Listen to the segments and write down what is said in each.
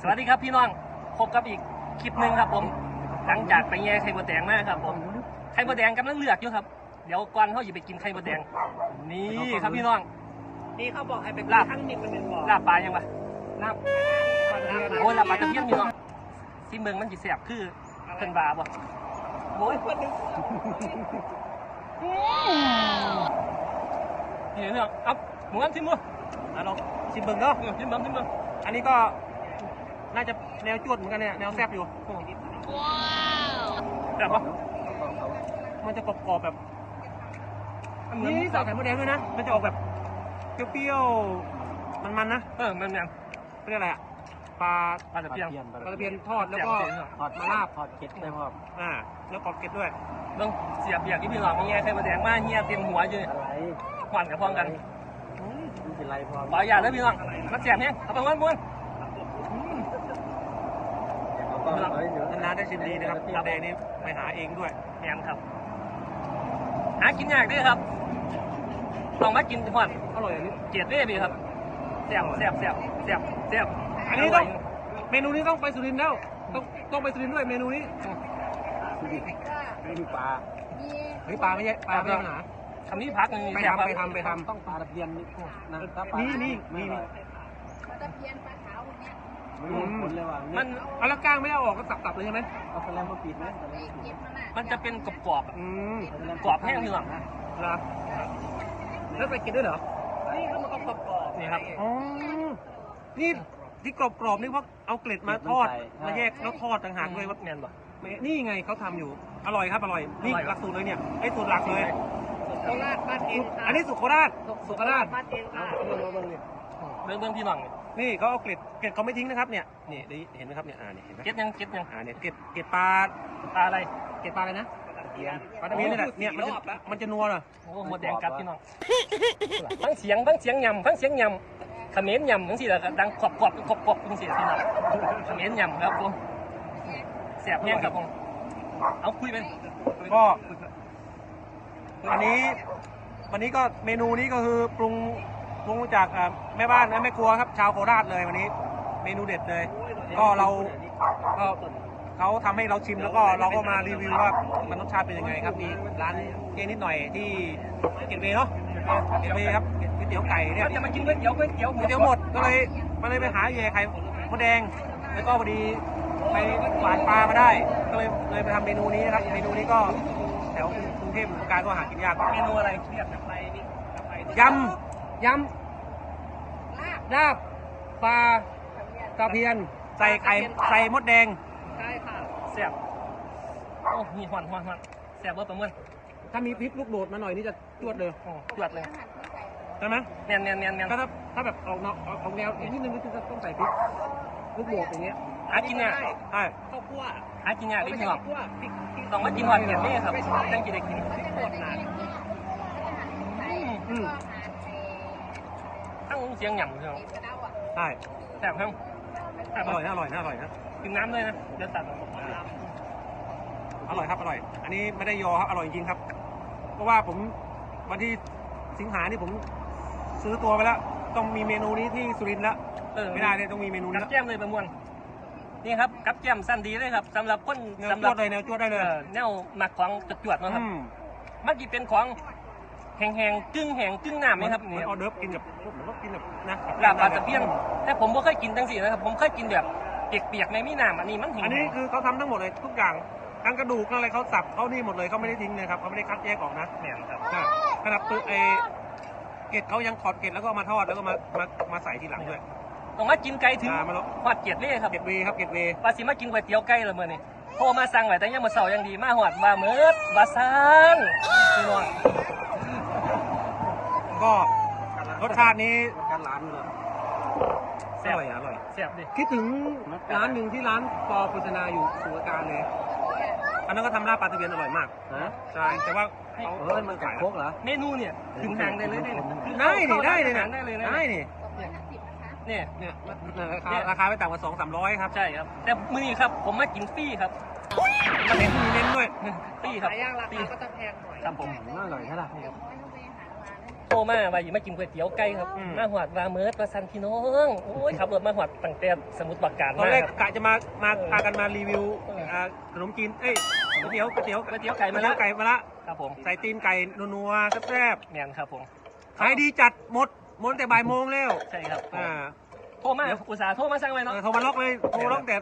สวัสดีครับพี่น้องพบกับอีกคลิปหนึ่งครับผม หลังจากไปแย่ไข่มดแดงมาครับผม ไข่มดแดงกำลังเลือกอยู่ครับ เดี๋ยวก่อนเขาอย่าไปกินไข่มดแดง นี่ครับพี่น้อง นี่เขาบอกให้เป็นลาบทั้งนิบมันเป็นบ่อลาบปลายังปะลาบลาบโอ้ยลาบปลาตะเพียนพี่น้องที่เมืองมันจีแสบคือเพิ่นบาบ่โอ้ยคนหนึงนี่เรื่องเอาหมูอันทิมมืออะลองชิมเบิ่งเนาะเออทิมเบิ้งทิมเบิ้งอันนี้ก็ น่าจะแนวจวดเหมือนกันเนี่ยแนวแซบอยู่แบบว่ามันจะกรอบๆแบบเหมือนนี่ใส่ไข่มดแดงด้วยนะ มันจะออกแบบเปรี้ยวๆมันๆนะเออมันยังเรียกอะไรอะปลาปลาตะเพียนปลาตะเพียนทอดแล้วก็เสียบเสียบทอดมาลาบทอดเก็ดได้พร้อมอ่าแล้วกรอบเก็ดด้วยเบิ้งเสียบเบียกที่พี่น้องมาแย่ไข่มดแดงมาเงี้ยเต็มหัวอยู่นี่อะไรหวานกับพร้อมกันมันเป็นไรพอขออย่าตแล้วพี่น้องมาแสบเนี่ยเอาไปม้วนม้วน นานๆได้ชิมดีนะครับมดแดงนี่ไปหาเองด้วยแหนมครับ หากินยากเด้วยครับต้องมากินหวานอร่อยอันนี้เกียดเด้พี่ครับแสบแสบแสบแสบแสบอันนี้ต้องเมนูนี้ต้องไปสุรินทร์แล้วต้องต้องไปสุรินทร์ด้วยเมนูนี้ดูดิไม่มีปลาเฮ้ยปลาไม่ใช่ปลาไม่ใช่ปัญหาคำนี้พักหนึงไปแสบครับทำไปทำไปทำต้องปลาตะเพียนนี่นะถ้าปลานี่นี่ไม่นี่อร่อยตะเพียนปลา ไม่มีผลเลยว่ะมันเอาแล้วก้างไม่ได้เอาออกก็สับๆเลยใช่ไหมเอาแสลมมาปิดไหมแสลไปมปิเก็ดบมันอะมันจะเป็นกรอบๆอะอืมกรอบแห้งพี่น้องเหรอแล้วใส่กินด้วยเหรอนี่ก็มันก็กรอบๆนี่ครับอ๋อนี่ที่กรอบๆนี่เพราะเอาเกล็ดมาทอดมาแยกแล้วทอดต่างหากด้วยว่าแมนบ่นี่ไงเขาทำอยู่อร่อยครับอร่อยนี่อร่อยหลักสูตรเลยเนี่ยไอ้สูตรหลักเลยโคราชบ้านเองค่ะอันนี้สุโคราชสุโคราชบ้านเองค่ะเบิ้งเบิ้งพี่น้องนี่ นี่เขาเอาเกล็ดเกล็ดเขาไม่ทิ้งนะครับเนี่ยนี่ได้เห็นไหมครับเนี่ยอ่าเนี่ยเห็นไหมเก็ดยังเก็ดยังอ่าเนี่ยเกล็ดเกล็ดปลาปลาอะไรเกล็ดปลาอะไรนะปลาตะเพียนนี่แหละเนี่ยมันจะมันจะนัวเหรอโอ้หมดแดงกัดพี่น้องฟังเสียงฟังเสียงยำฟังเสียงยำเขมิ้นยำจังสี่แหละครับดังขอบขอบขอบขอบจังสี่พี่น้องเขมิ้นยำครับผมแสบแห้งครับผมเอาคุยไปก็วันนี้วันนี้ก็เมนูนี้ก็คือปรุง ปรุงจากอ่าแม่บ้านและแม่ครัวครับ ชาวโคราชเลยวันนี้ เมนูเด็ดเลย ก็เราก็เขาทำให้เราชิมแล้วก็เราก็มารีวิวว่ามันรสชาติเป็นยังไงครับมีร้านเจ๊นิดหน่อยที่เกตเวย์เนาะเกตเวย์ครับก๋วยเตี๋ยวไก่เนี่ยเราจะมากินก๋วยเตี๋ยวก๋วยเตี๋ยวก๋วยเตี๋ยวหมดก็เลยมาเลยไปหาแย่ไข่มดแดง แล้วก็พอดีไปหวานปลามาได้ ก็เลยเลยไปทำเมนูนี้นะครับเมนูนี้ก็แถวกรุงเทพสมุทรปราการก็หากินยากเมนูอะไรเครียดกับไปนี่ยำ ยำลาบปลาตะเพียน ใส่ไข่ใส่มดแดงใช่ค่ะแสบโอ้มีหวานหวานหวานแสบเบอร์ประเมินถ้ามีพริกลูกโดดมาหน่อยนี่จะจวดเลยโอ้จวดเลยใช่ไหมแมนแมนแมนแมนถ้าถ้าถ้าแบบออกเนาะออกออกแนวอีกนิดนึงก็คือต้องใส่พริกลูกโดดอย่างเงี้ยหากินยากใช่ข้าวคั่วหากินยากดิพี่น้องคั่วพริกพริกต้องมากินหวานเกียรนี่ครับจังกินได้กินโคตรนาน อืมตั้งเสียงหย่ำพี่น้องกระเด้าอะใช่แสบครับแสบอร่อยนะอร่อยนะอร่อยนะกินน้ำเลยนะเดี๋ยวตัดออกอร่อยครับอร่อย อันนี้ไม่ได้ยอครับอร่อยจริงๆครับ เพราะว่าผมวันที่สิงหานี่ผมซื้อตัวไปแล้วต้องมีเมนูนี้ที่สุรินทร์แล้วเออไม่ได้เลยต้องมีเมนูนี้กับแล้วแก้มเลยประมวลนี่ครับกับแก้มสั้นดีเลยครับสำหรับคนแนวสำหจรัวบดเลยแนวจวดได้เลยเอ่อแนวหมักของจวดๆนะครับอืมมันกี่เป็นของ แห้งๆกึ่งแห้งกึ่งน้ำไหมครับเหมืนี่อนออเดิร์ฟกินกับเหมือนว่ากินแบบนะลาบปลาตะเพียนแต่ผมไม่เคยกินจังสี่นะครับ ผมเคยกินแบบเปียกๆในมีน้ำอันนี้มันแห้งอันนี้คือเขาทำทั้งหมดเลยทุกอย่างทั้งกระดูกทั้งอะไรเขาสับเขานี่หมดเลยเขาไม่ได้ทิ้งเลยครับเขาไม่ได้คัดแยกออกนะแห้งครับใช่ขนาดตัวไอเกล็ดเขายังถอดเกล็ดแล้วก็มาทอดแล้วก็มามามาใส่ทีหลังด้วยต้องมากินไก่ถึงอ่ามาแล้วหอดเกียรติเลยครับเกล็ดเวย์ครับเกล็ดเวย์ว่าสิมากินก๋วยเตี๋ยวไก่ละเมื่อนี้โทรมาสั่งไว้แต่ยังมาเสาร์ยังดีมาหอดมาเมิดบาซานพี่น้อง ก็รสชาตินี้การร้านเลยอแซ่บร่อยอร่อยแซ่บดิคิดถึงร้านหนึ่งที่ร้านปอโฆษณาอยู่สุรการเลยอันนั้นก็ทำลาบปลาตะเพียนอร่อยมากฮะใช่แต่ว่าเขาเฮ้ยมันกัดโคกเหรอเมนูเนี่ยถึงหางได้เลยได้เลยได้นี่ได้เลยหานะงได้เลยนะได้นี่เนี่ยเนี่ยราคาราคาไม่ต่ำกว่าสองสามร้อยครับใช่ครับ แต่มื้อนี้ครับผมมากินฟรีครับมันเน้นมีเน้นด้วยฟรีครับหลายอย่างราฟรีคาก็จะแพงหน่อยครับผมน่าอร่อยใช่ไหม โทรมาว่าอยู่มากินก๋วยเตี๋ยวไก่ครับ อืม มาหอดวาเมิร์ดประสันพี่น้อง โอ้ยขับรถมาหอดตั้งแต่สมุทรปราการตอนมาแรกครับ กะจะมามาเออพากันมารีวิวเอออ่อ่าขนมจีนเอ้ยก๋วยเตี๋ยวก๋วยเตี๋ยวก๋วยเตี๋ยวไก่มาละก๋วยเตี๋ยวไก่มาละครับผมใส่ตีนไก่นัวๆแซ่บแมนครับผมๆขายดีจัดหมดหมดตั้งแต่บ่ายโมงแล้วใช่ครับอ่า โทรมาอุตส่าห์โทรมาสั่งไว้เอเนาะอโทรมาล็อกเลยโทรล็อกแต่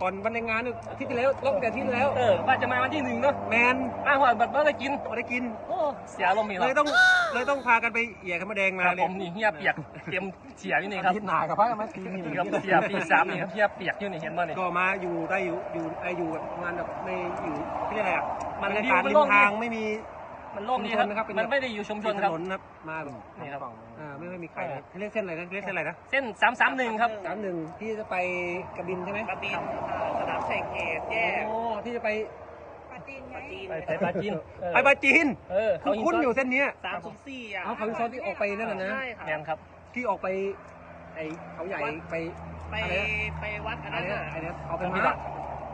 ก่อนวันในงานเนี่ยอาที่ที่แล้วล็อกแต่อาที่ที่แล้ว เออว่าจะมาวันที่หนึ่งเนาะแมนมาหอดบัดบ่ได้กินพอได้กิน โอ้เสียลมณ์อีกเลแล้วยต้องเลยต้องพากันไปเหยียกไข่มดแดงมาครับเลผยมนี่เฮียเปียกเตรียมเสียอยู่นี่ครับคิดหนากับพักมาทีนี่นี่ครับเสียปีสามนี่ครับเฮียเปียกอยู่นี่เห็นบ่นี่ก็มาอยู่ได้อยู่อยู่ไออยู่แบบงานแบบไม่อยู่ที่อะไรอะมันบรรวิยาวกาศมันริโล่มงทางดีไม่มี มันโล่งดีครับ ชุมชนนะครับเป็นมันไม่ได้อยู่ชุมชนถครับ นนครับมาแบบนี่ครับ อ่าไม่ไม่มีใครเรียกเส้นอะไรนะเรียกเส้นอะไรนะเส้นสามสามหนึ่งครับสามหนึ่งที่จะไปกระบินใช่ไหมกระบินค่ะสนามแข่งเขตแยก โอ้ที่จะไปปาจีนไปไปปาจีนเออไปปาจีนเออเขาคุ้นๆอยู่เส้นเนี้ยสามสิบสี่อะเอาเขาซ้อนที่ออกไปนั่นน่ะนะ ใช่ค่ะแมนครับ ที่ออกไปไอเขาใหญ่ไปไปอะไรนะไปวัดอันอะนั้ไรนนะน่ะไอเนี้ยเอาไปเอาไปมาวัด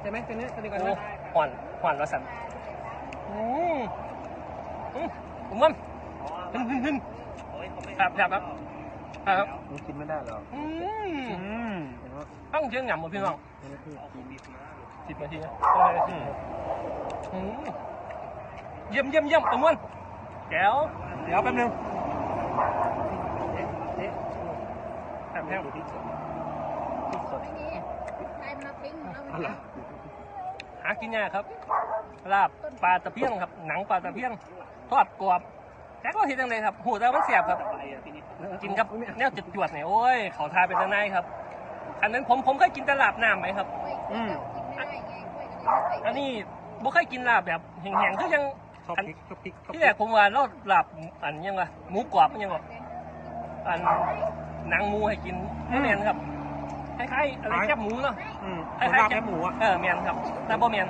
ใช่ไหมเส้นเนี้ยเส้นเดียวกันโอ้นะหวานหวานวสันอืมอืม ผมว่าอ๋อขึ้นขึ้นขึ้นโอ้ยเขาไม่ครับครับครับครับมันกินไม่ได้หรอกอืมอืมเห็นว่าต้องเชียงหยำหมดพี่น้องมันคือเอาคุณบิ๊กมาสิบนาทีนะอืมเยี่ยมเยี่ยมเยี่ยมประมวลแก้วเดี๋ยวแป๊บนึงแบบแห้งพริกสดไม่มีใครมาปิ้งเอาอะไรหากินยากครับลาบปลาตะเพียนครับ หนังปลาตะเพียน ทอดกรอบแต่ก็เห็นยังไงครับหูแต่มันเสียบครับไปอะทีนี้กินกับแนวจุดจวดๆเนี่ยโอ้ยเขาทาเป็นตะไนครับ อันนั้นผมผมเคยกินแต่ลาบน้ำไหมครับกล้วยกินไม่ได้ไงกล้วยก็เลยไม่ใส่อันนี้บ่เคยกินลาบแบบแห้งๆคือยังชอบพริกชอบพริกชอบพที่ริแรกกผมว่าเราลาบอันยังวะหมูกรอบมันยังวะอันหนังหมูให้กินไม่แมนครับคล้ายๆอะไรแคบหมูเนาะอืมคล้ายลาบๆแคบหมูอะเออแมนครับแต่บ่แมน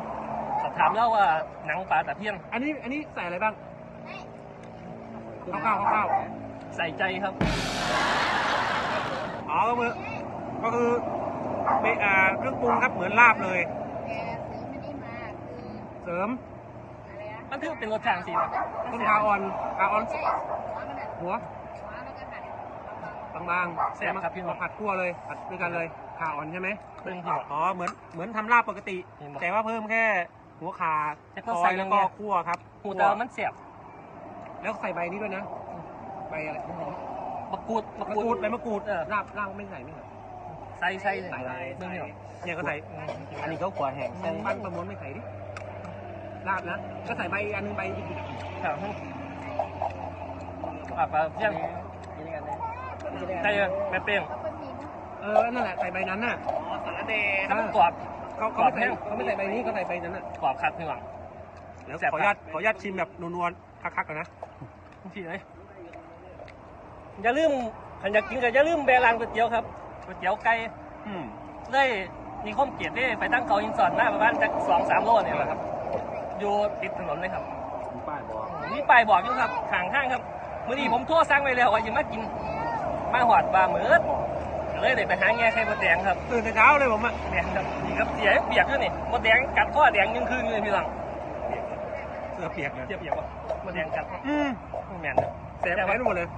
สอบถามแล้วว่าหนังปลาตะเพียน อันนี้อันนี้ใส่อะไรบ้าง ข้าวๆข้าวใส่ใจครับๆอ๋อก็คือก็คือเบอ่าเครื่องปรุงครับเหมือนลาบเลยแกซื้อไม่ได้มาคือเสริมอะไรนะมันถือเป็นรสชาติสิวะต้นขาอ่อนขาอ่อนใช่หัวมันอะหัวหัวแล้วก็หั่นบางๆแซ่บครับพี่มาผัดคั่วเลยผัดด้วยกันเลยขาอ่อนใช่ไหมเพิ่งที่บอก อ๋อเหมือนเหมือนทำลาบปกติ เห็นปะแต่ว่าเพิ่มแค่หัวขาแล้วก็ซใส่อยลแล้วงก็เนี่ยคั่วครับหูแต่ว่ามันเสียบ แล้วใส่ใบนี้ด้วยนะ ใบอะไรมะกรูดมะมะกกรูรูดดใบมะกรูดเออ ลาบลาบไม่ใส่ไม่ใส่ ใส่ใส่ใส่ใส่เพิ่งที่บอกเนี่ยก็ใส่อันนี้เขาขวาแห้งใส่ปั้นประมวลไม่ใส่ดิลาบนะก็ใส่ใบอันนึงใบอีกครับอะปลาเพียงกินด้วยกันเลยใส่แม่เป้งแล้วก็มีเออนั่นแหละใส่ใบนั้นน่ะอ๋อสารเดย์ถ้ามันกรอบเขาเขาไม่ใส่เขาไม่ใส่ใบนี้เขาใส่ใบนั้นน่ะกรอบคัดพี่หวังเดี๋ยวแซ่บขออนุญาตขออนุญาตชิมแบบนัวๆ คักๆก่อนนะพี่เลยอย่าลืมขันอยากกินก็อย่าลืมแบรานก๋วยเตี๋ยวครับก๋วยเตี๋ยวไก่อืมได้มีข้อมเกียรติได้ไปตั้งเขาอินสอดมาประมาณจากสองสามโลเนี่ยแหละครับ อยู่ติดถนนเลยครับมีป้ายบอกมีป้ายบอกอยู่ครับข้างห้างครับมื่อนี้ผมโทรสั่งไปแล้วว่าจะมากินมาหอดปลาเหมือดก็เลยได้ไปหาแง่ไข่มดแดงครับตื่นแต่เช้าเลยผมอะแดงครับนี่ครับเสียเปียกด้วยนี่มดแดงกัดข้อแดงยังคืนเลยพี่หลังเสื้อเปียกเลยเทียบเปียกวะมดแดงกัดอืมแมนครับแสบไปหมดเลย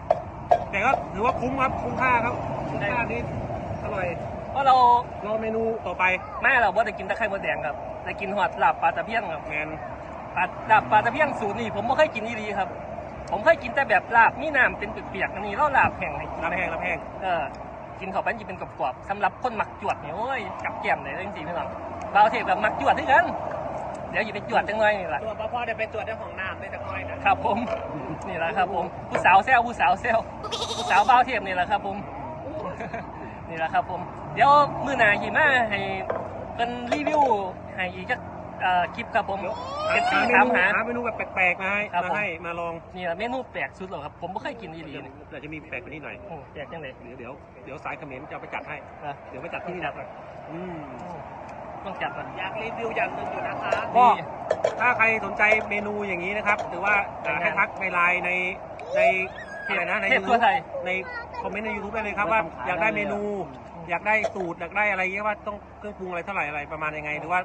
แต่ก็ถือว่าคุ้มครับ คุ้มค่าครับ คุ้มค่านี่อร่อยเพราะเรารอเมนูต่อไปแม่เราบ่ได้กินแต่ไข่มดแดงครับได้กินหอดลาบปลาตะเพียนครับแมนปลาลาบปลาตะเพียนสูตรนี่ผมไม่เคยกินอีดีครับ ผมเคยกินแต่แบบลาบมีน้ำเป็นเปียกๆอันนี้เราลาบแห้งให้กินรับแห้งรับแห้งเออกินเข้าไปมันจะเป็นกรอบๆสำหรับคนหมักจวดเนี่ยโอ้ยกับแก้มเลยจริงๆพี่น้องบาวเทพแบบหมักจวดด้วยกัน เดี๋ยวอย่าไปจวดจังเลยนี่แหละตัวพ่อเดี๋ยวไปตรวจเรื่องของน้ำด้วยแต่ค่อยนะครับผม นี่แหละครับผมผู้สาวแซวผู้สาวแซวผู้สาวบาวเทพนี่แหละครับผม นี่แหละครับผม เดี๋ยวมื้อหน้าหิมาให้เป็นรีวิวให้อีกจักเอ่อคลิปครับผมเอฟซีหาเมถามนูหา หาเมนูแบบแปลกๆมาให้ครับผมมาให้มาลองนี่แหละเมนูแปลกสุดหรอกครับ ผมไม่เคยกินอีดีนี่เดี๋ยวจะมีแปลกกว่านี้หน่อย โอ้แปลกจังเลยเดี๋ยวเดี๋ยวเดี๋ยวสายเขมรจะเอาไปจัดให้ นะเดี๋ยวไปจัดที่นี่จันะดอืม ต้องจัดมันอยากรีวิวอย่างหนึ่งอยู่นะคะก็นี่ถ้าใครสนใจเมนูอย่างนี้นะครับ หรือว่าอ่าให้ทักในไลน์ในในอะไรนะในเทพยูทั่วไทย ในคอมเมนต์ใน YouTube ได้เลยครับว่าอยากได้เมนู อยากได้สูตรอยากได้อะไรเงี้ยว่าต้องเครื่องปรุงอะไรเท่าไหร่อะไรประมาณยังไงหรือว่า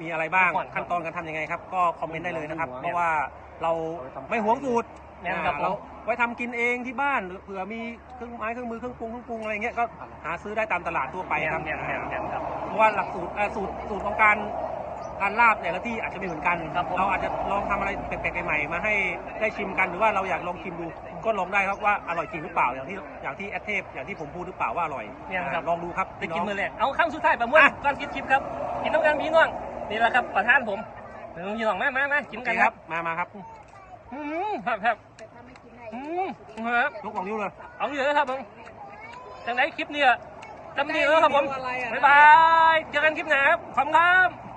มีอะไรบ้างก่อนขั้นตอนการทำยังไงครับ ก็คอมเมนต์ได้เลยนะครับ เพราะว่าเราไม่หวงสูตรแม่นครับอ่าเราผมไว้ทำกินเองที่บ้านเผื่อมีเครื่องไม้เครื่องมือเครื่องปรุงเครื่องปรุงอะไรเงี้ยก็หาซื้อได้ตามตลาดทั่วไปไปครับเนี่ยเนี่ยเนี่ยครับเพราะว่าหลักสูตรเอ่อสูตรสูตรของการการลาบแต่ละที่อาจจะไม่เหมือนกันครับผมเราอาจจะลองทำอะไรแปลกๆใหม่ๆมาให้ได้ชิมกันหรือว่าเราอยากลองชิมดูก็ลองได้ครับว่าอร่อยจริงหรือเปล่าอย่างที่อย่างที่แอดเทพอย่างที่ผมพูดหรือเปล่าว่าอร่อยเนี่ยครับลองดูครับได้กินมือเลยแรกเอาคำสุดท้ายประมวลอะก่อนปิดคลิปครับกินน้ำกันพี่น้องนี่แหละครับประธานผมเดี๋ยวพี่น้องมามามากินโอกันเคคครัรับบมามาครับอืมครับครับ อืมครับยกสองนิ้วเลย เอาอยู่เลยครับผมจังไหนคลิปเนี่ยจำดีแล้วครับผมอะไรอะบ๊ายบาย เจอกันคลิปหน้าครับขอบคุณครับ